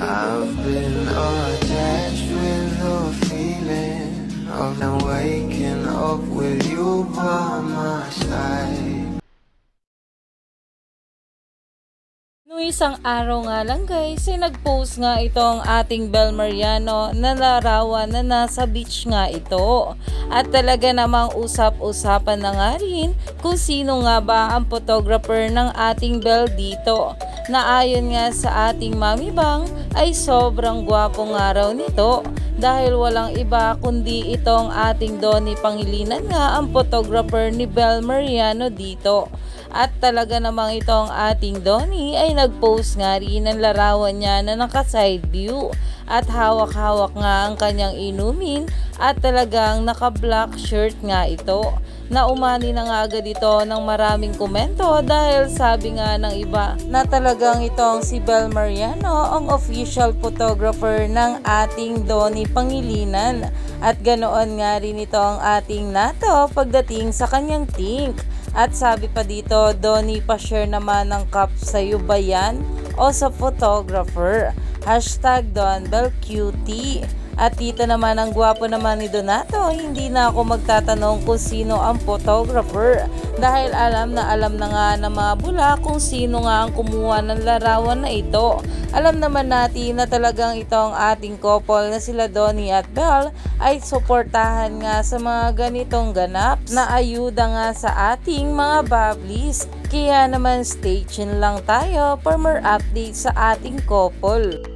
I've been attached with the feeling of now waking up with you by my side. Noong isang araw nga lang guys, ay nag-post nga itong ating Bel Mariano na larawan na nasa beach nga ito. At talaga namang usap-usapan na nga rin kung sino nga ba ang photographer ng ating Bel dito. Na ayon nga sa ating Mami Bang ay sobrang gwapo nga raw nito dahil walang iba kundi itong ating Donnie Pangilinan nga ang photographer ni Bel Mariano dito. At talaga namang itong ating Donnie ay nag-post nga rin ng larawan niya na naka-side view at hawak-hawak nga ang kanyang inumin at talagang naka-black shirt nga ito. Na umani na nga agad ito ng maraming komento dahil sabi nga ng iba na talagang itong si Bel Mariano ang official photographer ng ating Donnie Pangilinan. At ganoon nga rin ito ang ating nato pagdating sa kanyang tink. At sabi pa dito, Donnie pa-share naman ng cup sa'yo ba yan? O sa photographer? Hashtag DonBellQT. At dito naman ang gwapo naman ni Donato, hindi na ako magtatanong kung sino ang photographer dahil alam na alam na nga ng mga bula kung sino nga ang kumuha ng larawan na ito. Alam naman natin na talagang itong ating couple na sila Donnie at Belle ay suportahan nga sa mga ganitong ganap na ayuda nga sa ating mga bablis. Kaya naman stay tuned lang tayo for more updates sa ating couple.